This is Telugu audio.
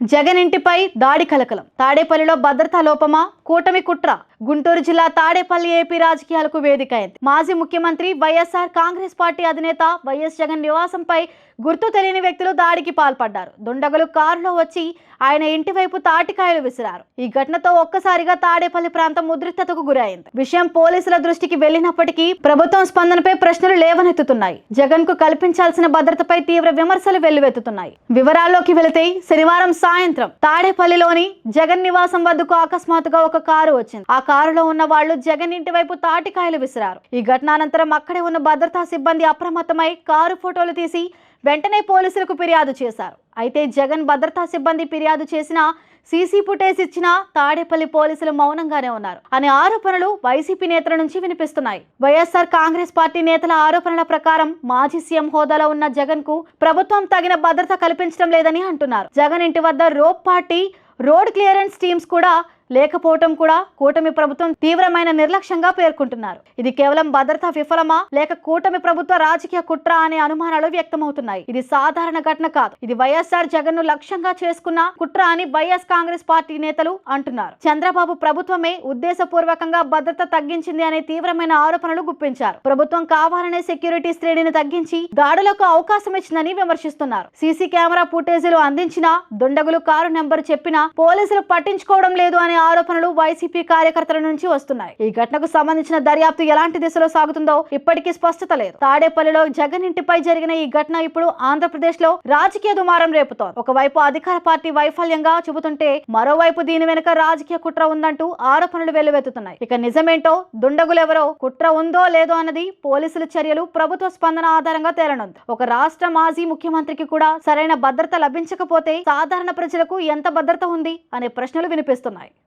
జగన్ ఇంటిపై దాడి కలకలం. తాడేపల్లిలో భద్రతా లోపమా? కూటమి కుట్ర. గుంటూరు జిల్లా తాడేపల్లి ఏపీ రాజకీయాలకు వేదిక అయింది మాజీ ముఖ్యమంత్రి వైఎస్ఆర్ కాంగ్రెస్ పార్టీ అధినేత వైఎస్ జగన్ నివాసంపై గుర్తు తెలియని వ్యక్తులు దాడికి పాల్పడ్డారు. దుండగులు కారులో వచ్చి ఆయన ఇంటి వైపు తాటికాయలు విసిరారు. ఈ ఘటనతో ఒక్కసారిగా తాడేపల్లి ప్రాంతం ఉద్రిక్తతకు గురైంది. విషయం పోలీసుల దృష్టికి వెళ్ళినప్పటికీ ప్రభుత్వం స్పందనపై ప్రశ్నలు లేవనెత్తుతున్నాయి. జగన్కు కల్పించాల్సిన భద్రతపై తీవ్ర విమర్శలు వెల్లువెత్తుతున్నాయి. వివరాల్లోకి వెళితే శనివారం సాయంత్రం తాడేపల్లిలోని జగన్ నివాసం వద్దకు అకస్మాత్తుగా ఒక కారు వచ్చింది. ఆ కారులో ఉన్న వాళ్ళు జగన్ ఇంటి వైపు తాటికాయలు విసిరారు. ఈ ఘటన అనంతరం అక్కడే ఉన్న భద్రతా సిబ్బంది అప్రమత్తమై కారు ఫోటోలు తీసి వెంటనే పోలీసులకు ఫిర్యాదు చేశారు. అయితే జగన్ భద్రతా సిబ్బంది ఫిర్యాదు చేసిన సీసీ ఫుటేజ్ ఇచ్చిన తాడేపల్లి పోలీసులు మౌనంగానే ఉన్నారు. అనే ఆరోపణలు వైసీపీ నేతల నుంచి వినిపిస్తున్నాయి. వైఎస్ఆర్ కాంగ్రెస్ పార్టీ నేతల ఆరోపణల ప్రకారం మాజీ సీఎం హోదాలో ఉన్న జగన్కు ప్రభుత్వం తగిన భద్రత కల్పించడం లేదని అంటున్నారు. జగన్ ఇంటి వద్ద rope party road clearance teams కూడా లేకపోవటం కూడా కూటమి ప్రభుత్వం తీవ్రమైన నిర్లక్ష్యంగా పేర్కొంటున్నారు. ఇది కేవలం భద్రతా విఫలమా లేక కూటమి ప్రభుత్వ రాజకీయ కుట్ర అనే అనుమానాలు వ్యక్తమవుతున్నాయి? ఇది సాధారణ ఘటన కాదు. ఇది వైఎస్ఆర్ జగన్ను లక్ష్యంగా చేసుకున్న కుట్ర అని వైఎస్ కాంగ్రెస్ పార్టీ నేతలు అంటున్నారు. చంద్రబాబు ప్రభుత్వమే ఉద్దేశపూర్వకంగా భద్రత తగ్గించింది అనే తీవ్రమైన ఆరోపణలు గుప్పించారు. ప్రభుత్వం కావాలనే సెక్యూరిటీ శ్రేణిని తగ్గించి దాడులకు అవకాశం ఇచ్చిందని విమర్శిస్తున్నారు. సీసీ కెమెరా ఫుటేజీలు అందించినా దుండగులు కారు నెంబర్ చెప్పినా పోలీసులు పట్టించుకోవడం లేదు అనే ఆరోపణలు వైసీపీ కార్యకర్తల నుంచి వస్తున్నాయి. ఈ ఘటనకు సంబంధించిన దర్యాప్తు ఎలాంటి దిశలో సాగుతుందో ఇప్పటికీ స్పష్టత లేదు. తాడేపల్లిలో జగన్ ఇంటిపై జరిగిన ఈ ఘటన ఇప్పుడు ఆంధ్రప్రదేశ్లో రాజకీయ దుమారం రేపుతోంది. ఒకవైపు అధికార పార్టీ వైఫల్యంగా చెబుతుంటే మరోవైపు దీని వెనుక రాజకీయ కుట్ర ఉందంటూ ఆరోపణలు వెల్లువెత్తుతున్నాయి. ఇక నిజమేంటో దుండగులెవరో కుట్ర ఉందో లేదో అన్నది పోలీసుల చర్యలు ప్రభుత్వ స్పందన ఆధారంగా తేలనుంది. ఒక రాష్ట్ర మాజీ ముఖ్యమంత్రికి కూడా సరైన భద్రత లభించకపోతే సాధారణ ప్రజలకు ఎంత భద్రత ఉంది అనే ప్రశ్నలు వినిపిస్తున్నాయి.